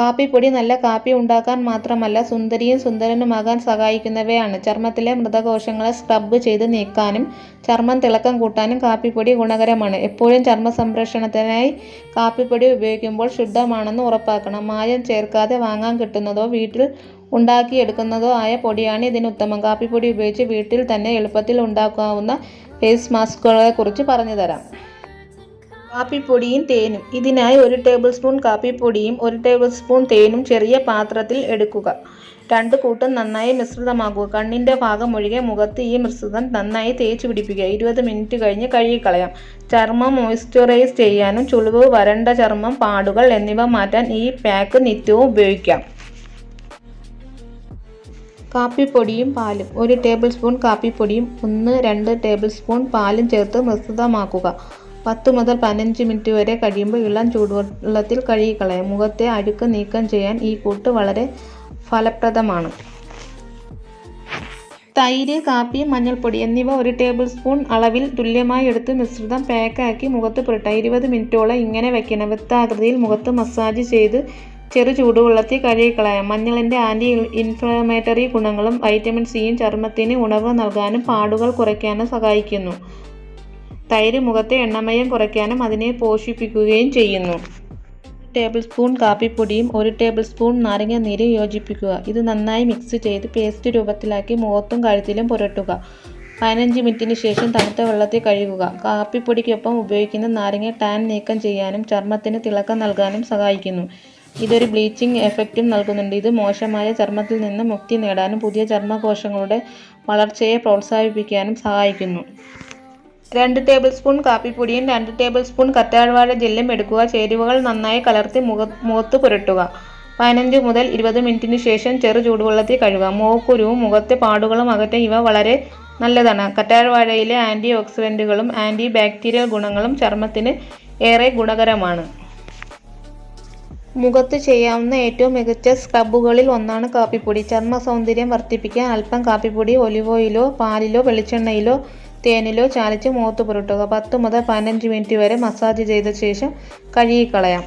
കാപ്പിപ്പൊടി നല്ല കാപ്പി ഉണ്ടാക്കാൻ മാത്രമല്ല സുന്ദരിയും സുന്ദരനുമാകാൻ സഹായിക്കുന്നവയാണ്. ചർമ്മത്തിലെ മൃതകോശങ്ങളെ സ്ക്രബ് ചെയ്ത് നീക്കാനും ചർമ്മം തിളക്കം കൂട്ടാനും കാപ്പിപ്പൊടി ഗുണകരമാണ്. എപ്പോഴും ചർമ്മ സംരക്ഷണത്തിനായി കാപ്പിപ്പൊടി ഉപയോഗിക്കുമ്പോൾ ശുദ്ധമാണെന്ന് ഉറപ്പാക്കണം. മായം ചേർക്കാതെ വാങ്ങാൻ കിട്ടുന്നതോ വീട്ടിൽ ഉണ്ടാക്കിയെടുക്കുന്നതോ ആയ പൊടിയാണ് ഇതിന് ഇതിനുത്തമം. കാപ്പിപ്പൊടി ഉപയോഗിച്ച് വീട്ടിൽ തന്നെ എളുപ്പത്തിൽ ഉണ്ടാക്കാവുന്ന ഫേസ് മാസ്കുകളെക്കുറിച്ച് പറഞ്ഞുതരാം. കാപ്പിപ്പൊടിയും തേനും ഇതിനായി ഒരു ടേബിൾ സ്പൂൺ കാപ്പിപ്പൊടിയും ഒരു ടേബിൾ സ്പൂൺ തേനും ചെറിയ പാത്രത്തിൽ എടുക്കുക. രണ്ട് കൂട്ടം നന്നായി മിശ്രിതമാക്കുക. കണ്ണിന്റെ ഭാഗം ഒഴികെ മുഖത്ത് ഈ മിശ്രിതം നന്നായി തേച്ച് പിടിപ്പിക്കുക. ഇരുപത് മിനിറ്റ് കഴിഞ്ഞ് കഴുകിക്കളയാം. ചർമ്മം മോയ്സ്ചറൈസ് ചെയ്യാനും ചുളിവ്, വരണ്ട ചർമ്മം, പാടുകൾ എന്നിവ മാറ്റാൻ ഈ പാക്ക് നിത്യവും ഉപയോഗിക്കാം. കാപ്പിപ്പൊടിയും പാലും ഒരു ടേബിൾ സ്പൂൺ കാപ്പിപ്പൊടിയും ഒന്ന് രണ്ട് ടേബിൾ സ്പൂൺ പാലും ചേർത്ത് മിശ്രിതമാക്കുക. പത്ത് മുതൽ പതിനഞ്ച് മിനിറ്റ് വരെ കഴിയുമ്പോൾ ഇളം ചൂടുവെള്ളത്തിൽ കഴുകിക്കളയാം. മുഖത്തെ അഴുക്ക് നീക്കം ചെയ്യാൻ ഈ കൂട്ട് വളരെ ഫലപ്രദമാണ്. തൈര്, കാപ്പി, മഞ്ഞൾപ്പൊടി എന്നിവ ഒരു ടേബിൾ സ്പൂൺ അളവിൽ തുല്യമായി എടുത്ത് മിശ്രിതം പാക്കാക്കി മുഖത്ത് പുരട്ടാം. ഇരുപത് മിനിറ്റോളം ഇങ്ങനെ വയ്ക്കണം. വൃത്താകൃതിയിൽ മുഖത്ത് മസാജ് ചെയ്ത് ചെറു ചൂടുവെള്ളത്തിൽ കഴുകിക്കളയാം. മഞ്ഞളിന്റെ ആന്റി ഇൻഫ്ലമേറ്ററി ഗുണങ്ങളും വൈറ്റമിൻ സിയും ചർമ്മത്തിന് ഉണർവ് നൽകാനും പാടുകൾ കുറയ്ക്കാനും സഹായിക്കുന്നു. തൈര് മുഖത്തെ എണ്ണമയം കുറയ്ക്കാനും അതിനെ പോഷിപ്പിക്കുകയും ചെയ്യുന്നു. ടേബിൾ സ്പൂൺ കാപ്പിപ്പൊടിയും ഒരു ടേബിൾ സ്പൂൺ നാരങ്ങ നീര് യോജിപ്പിക്കുക. ഇത് നന്നായി മിക്സ് ചെയ്ത് പേസ്റ്റ് രൂപത്തിലാക്കി മുഖത്തും കഴുത്തിലും പുരട്ടുക. പതിനഞ്ച് മിനിറ്റിന് ശേഷം തണുത്ത വെള്ളത്തിൽ കഴുകുക. കാപ്പിപ്പൊടിക്കൊപ്പം ഉപയോഗിക്കുന്ന നാരങ്ങ ടാൻ നീക്കം ചെയ്യാനും ചർമ്മത്തിന് തിളക്കം നൽകാനും സഹായിക്കുന്നു. ഇതൊരു ബ്ലീച്ചിങ് എഫക്റ്റും നൽകുന്നുണ്ട്. ഇത് മോശമായ ചർമ്മത്തിൽ നിന്ന് മുക്തി നേടാനും പുതിയ ചർമ്മകോശങ്ങളുടെ വളർച്ചയെ പ്രോത്സാഹിപ്പിക്കാനും സഹായിക്കുന്നു. രണ്ട് ടേബിൾ സ്പൂൺ കാപ്പിപ്പൊടിയും രണ്ട് ടേബിൾ സ്പൂൺ കറ്റാഴ്വാഴ ജെല്ലും എടുക്കുക. ചേരുവകൾ നന്നായി കലർത്തി മുഖ മുഖത്ത് പുരട്ടുക. പതിനഞ്ച് മുതൽ ഇരുപത് മിനിറ്റിന് ശേഷം ചെറു ചൂടുവെള്ളത്തിൽ കഴുകുക. മുഖക്കുരുവും മുഖത്തെ പാടുകളും അകറ്റാൻ ഇവ വളരെ നല്ലതാണ്. കറ്റാഴ്വാഴയിലെ ആന്റി ഓക്സിഡന്റുകളും ആന്റി ബാക്ടീരിയൽ ഗുണങ്ങളും ചർമ്മത്തിന് ഏറെ ഗുണകരമാണ്. മുഖത്ത് ചെയ്യാവുന്ന ഏറ്റവും മികച്ച സ്ക്രബുകളിൽ ഒന്നാണ് കാപ്പിപ്പൊടി. ചർമ്മ സൗന്ദര്യം വർദ്ധിപ്പിക്കാൻ അല്പം കാപ്പിപ്പൊടി ഒലിവ് ഓയിലോ പാലിലോ വെളിച്ചെണ്ണയിലോ തേനിലോ ചാലിച്ച് മൂത്ത് പുരട്ടുക. പത്ത് മുതൽ പതിനഞ്ച് മിനിറ്റ് വരെ മസാജ് ചെയ്ത ശേഷം കഴുകിക്കളയാം.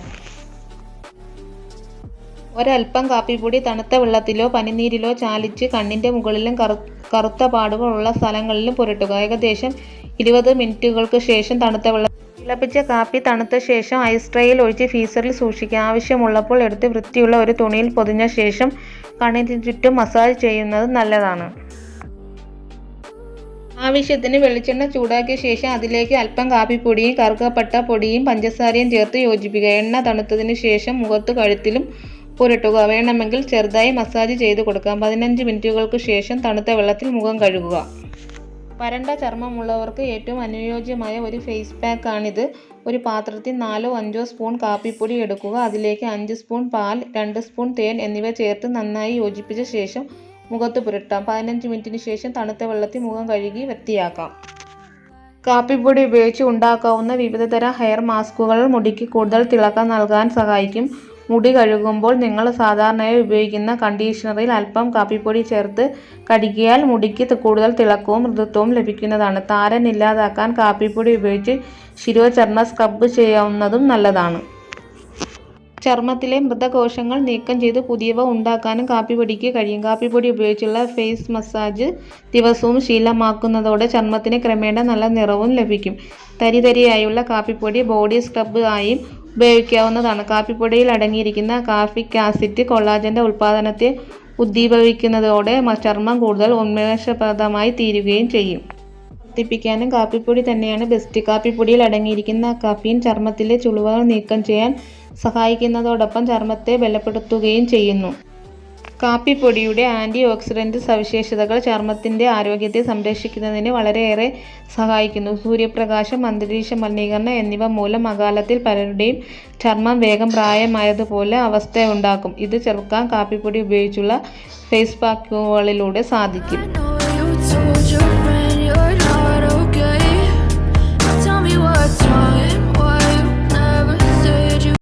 ഒരൽപ്പം കാപ്പിപ്പൊടി തണുത്ത വെള്ളത്തിലോ പനിനീരിലോ ചാലിച്ച് കണ്ണിന്റെ മുകളിലും കറുത്ത പാടുകൾ ഉള്ള സ്ഥലങ്ങളിലും പുരട്ടുക. ഏകദേശം ഇരുപത് മിനിറ്റുകൾക്ക് ശേഷം തണുത്ത വെള്ളം തിളപ്പിച്ച കാപ്പി തണുത്ത ശേഷം ഐസ് ട്രേയിൽ ഒഴിച്ച് ഫീസറിൽ സൂക്ഷിക്കുക ആവശ്യമുള്ളപ്പോൾ എടുത്ത് വൃത്തിയുള്ള ഒരു തുണിയിൽ പൊതിഞ്ഞ ശേഷം കണ്ണിന് ചുറ്റും മസാജ് ചെയ്യുന്നത് നല്ലതാണ്. ആവശ്യത്തിന് വെളിച്ചെണ്ണ ചൂടാക്കിയ ശേഷം അതിലേക്ക് അല്പം കാപ്പിപ്പൊടിയും കറുകപ്പട്ട പൊടിയും പഞ്ചസാരയും ചേർത്ത് യോജിപ്പിക്കുക. എണ്ണ തണുത്തതിന് ശേഷം മുഖത്ത് കഴുത്തിലും പുരട്ടുക. വേണമെങ്കിൽ ചെറുതായി മസാജ് ചെയ്ത് കൊടുക്കാം. പതിനഞ്ച് മിനിറ്റുകൾക്ക് ശേഷം തണുത്ത വെള്ളത്തിൽ മുഖം കഴുകുക. വരണ്ട ചർമ്മമുള്ളവർക്ക് ഏറ്റവും അനുയോജ്യമായ ഒരു ഫേസ് പാക്കാണിത്. ഒരു പാത്രത്തിൽ നാലോ അഞ്ചോ സ്പൂൺ കാപ്പിപ്പൊടി എടുക്കുക. അതിലേക്ക് അഞ്ച് സ്പൂൺ പാൽ, രണ്ട് സ്പൂൺ തേൻ എന്നിവ ചേർത്ത് നന്നായി യോജിപ്പിച്ച ശേഷം മുഖത്ത് പുരട്ടാം. പതിനഞ്ച് മിനിറ്റിന് ശേഷം തണുത്ത വെള്ളത്തിൽ മുഖം കഴുകി വൃത്തിയാക്കാം. കാപ്പിപ്പൊടി ഉപയോഗിച്ച് ഉണ്ടാക്കാവുന്ന വിവിധതരം ഹെയർ മാസ്കുകൾ മുടിക്ക് കൂടുതൽ തിളക്കം നൽകാൻ സഹായിക്കും. മുടി കഴുകുമ്പോൾ നിങ്ങൾ സാധാരണയായി ഉപയോഗിക്കുന്ന കണ്ടീഷണറിൽ അല്പം കാപ്പിപ്പൊടി ചേർത്ത് കടിക്കിയാൽ മുടിക്ക് കൂടുതൽ തിളക്കവും മൃദുത്വവും ലഭിക്കുന്നതാണ്. താരൻ ഇല്ലാതാക്കാൻ കാപ്പിപ്പൊടി ഉപയോഗിച്ച് ശിരോചർമ്മ സ്ക്രബ് ചെയ്യാവുന്നതും നല്ലതാണ്. ചർമ്മത്തിലെ മൃതകോശങ്ങൾ നീക്കം ചെയ്ത് പുതിയവ ഉണ്ടാക്കാനും കാപ്പിപ്പൊടിക്ക് കഴിയും. കാപ്പിപ്പൊടി ഉപയോഗിച്ചുള്ള ഫേസ് മസാജ് ദിവസവും ശീലമാക്കുന്നതോടെ ചർമ്മത്തിന് ക്രമേണ നല്ല നിറവും ലഭിക്കും. തരിതരിയായുള്ള കാപ്പിപ്പൊടി ബോഡി സ്ക്രബ് ആയും ഉപയോഗിക്കാവുന്നതാണ്. കാപ്പിപ്പൊടിയിൽ അടങ്ങിയിരിക്കുന്ന കാഫിക് ആസിഡ് കൊള്ളാജന്റെ ഉൽപ്പാദനത്തെ ഉദ്ദീപവിക്കുന്നതോടെ ചർമ്മം കൂടുതൽ ഉന്മേഷപ്രദമായി തീരുകയും ചെയ്യും. വർധിപ്പിക്കാനും കാപ്പിപ്പൊടി തന്നെയാണ് ബെസ്റ്റ്. കാപ്പിപ്പൊടിയിൽ അടങ്ങിയിരിക്കുന്ന കഫീൻ ചർമ്മത്തിലെ ചുളിവുകൾ നീക്കം ചെയ്യാൻ സഹായിക്കുന്നതോടൊപ്പം ചർമ്മത്തെ ബലപ്പെടുത്തുകയും ചെയ്യുന്നു. കാപ്പിപ്പൊടിയുടെ ആന്റി ഓക്സിഡന്റ് സവിശേഷതകൾ ചർമ്മത്തിന്റെ ആരോഗ്യത്തെ സംരക്ഷിക്കുന്നതിന് വളരെയേറെ സഹായിക്കുന്നു. സൂര്യപ്രകാശം, അന്തരീക്ഷ മലിനീകരണം എന്നിവ മൂലം അകാലത്തിൽ പലരുടെയും ചർമ്മം വേഗം പ്രായമായതുപോലെ അവസ്ഥയുണ്ടാക്കും. ഇത് ചെറുക്കാൻ കാപ്പിപ്പൊടി ഉപയോഗിച്ചുള്ള ഫേസ് പാക്കുകളിലൂടെ സാധിക്കും. time.